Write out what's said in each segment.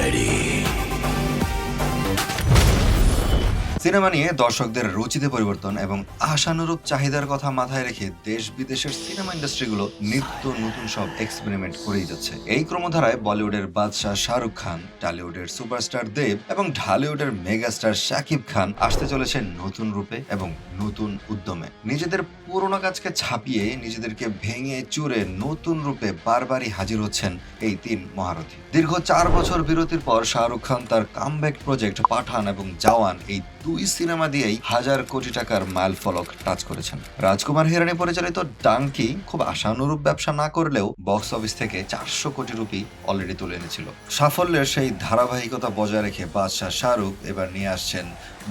ready. Cinema নিয়ে দর্শকদের রুচিতে পরিবর্তন এবং আশানুরূপ চাহিদার কথা মাথায় রেখে দেশ বিদেশের সিনেমা ইন্ডাস্ট্রিগুলো নিত্য নতুন সব এক্সপেরিমেন্ট করেই যাচ্ছে। এই ক্রমধারায় বলিউডের বাদশাহ শাহরুখ খান, টলিউডের সুপারস্টার দেব এবং ঢালিউডের মেগাস্টার শাকিব খান আসতে চলেছে নতুন রূপে এবং নতুন উদ্যমে। নিজেদের পুরোনো কাজকে ছাপিয়ে নিজেদেরকে ভেঙে চুরে নতুন রূপে বারবারই হাজির হচ্ছেন এই তিন মহারথী। দীর্ঘ চার বছর বিরতির পর শাহরুখ খান তার কামব্যাক প্রজেক্ট পাঠান এবং জওয়ান এই দুই সিনেমা দিয়েই হাজার কোটি টাকার মাইল ফলক টাচ করেছেন। রাজকুমার হিরানি পরিচালিত ডাঙ্কি খুব আশানুরূপ ব্যবসা না করলেও বক্স অফিস থেকে চারশো কোটি রুপি অলরেডি তুলে এনেছিল। সাফল্যের সেই ধারাবাহিকতা বজায় রেখে বাদশাহ শাহরুখ এবার নিয়ে আসছেন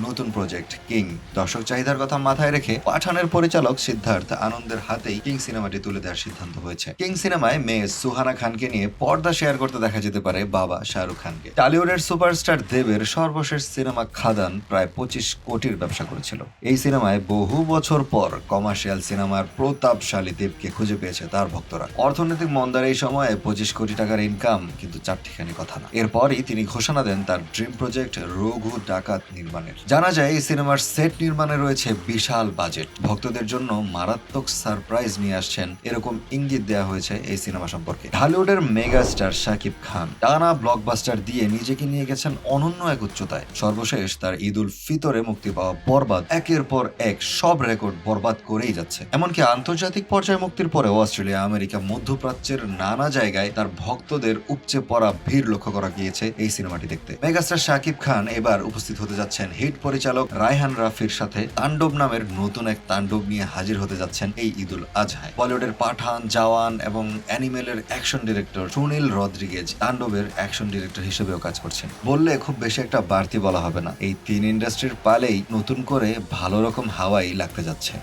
নতুন প্রজেক্ট কিং। দর্শক চাহিদার কথা মাথায় রেখে পাঠানের পরিচালক সিদ্ধার্থ আনন্দের হাতেই কিং সিনেমাটি তুলে দেওয়ার সিদ্ধান্ত হয়েছে। কিং সিনেমায় মেয়ে সুহানা খানকে নিয়ে পর্দা শেয়ার করতে দেখা যেতে পারে বাবা শাহরুখ খানকে। টলিউডের সুপারস্টার দেবের সর্বশেষ সিনেমা খাদান প্রায় পঁচিশ কোটির ব্যবসা করেছিল। এই সিনেমায় বহু বছর পর কমার্শিয়াল সিনেমার প্রতাপশালী দেবকে খুঁজে পেয়েছে তার ভক্তরা। অর্থনৈতিক মন্দার এই সময়ে পঁচিশ কোটি টাকার ইনকাম কিন্তু চারটিখানি কথা না। এরপরই তিনি ঘোষণা দেন তার ড্রিম প্রজেক্ট রঘু ডাকাত নির্মাণের। জানা যায়, এই সিনেমার সেট নির্মাণে রয়েছে বিশাল বাজেট ভক্তদের জন্য মারাত্মক সারপ্রাইজ নিয়ে আসছেন। এরকম ইঙ্গিত দেওয়া হয়েছে এই সিনেমা সম্পর্কে। ঢালিউডের মেগা স্টার শাকিব খান টানা ব্লকবাস্টার দিয়ে নিজেকে নিয়ে গেছেন অনন্য এক উচ্চতায়। সর্বশেষ তার ঈদ উল ফিতরে মুক্তি পাওয়া বরবাদ, একের পর এক সব রেকর্ড বরবাদ করেই যাচ্ছে। এমনকি আন্তর্জাতিক পর্যায়ে মুক্তির পরেও অস্ট্রেলিয়া, আমেরিকা, মধ্যপ্রাচ্যের নানা জায়গায় তার ভক্তদের উপচে পড়া ভিড় লক্ষ্য করা গিয়েছে এই সিনেমাটি দেখতে। মেগাস্টার শাকিব খান এবার উপস্থিত হতে যাচ্ছেন হিট পরিচালক রায়হান রাফির সাথে। তাণ্ডব নামের নতুন এক তাণ্ডব নিয়ে হাজির হতে যাচ্ছেন এই ঈদুল আজহায়। বলিউডের পাঠান, জাওয়ান এবং অ্যানিমেলের অ্যাকশন ডিরেক্টর সুনীল রদ্রিগেজ তাণ্ডবের অ্যাকশন ডিরেক্টর হিসেবেও কাজ করছেন। বললে খুব বেশি একটা বাড়তি বলা হবে না। এই তিন ইন্ডাস্ট্রির পালেই নতুন করে ভালো রকম হাওয়াই লাগতে যাচ্ছে।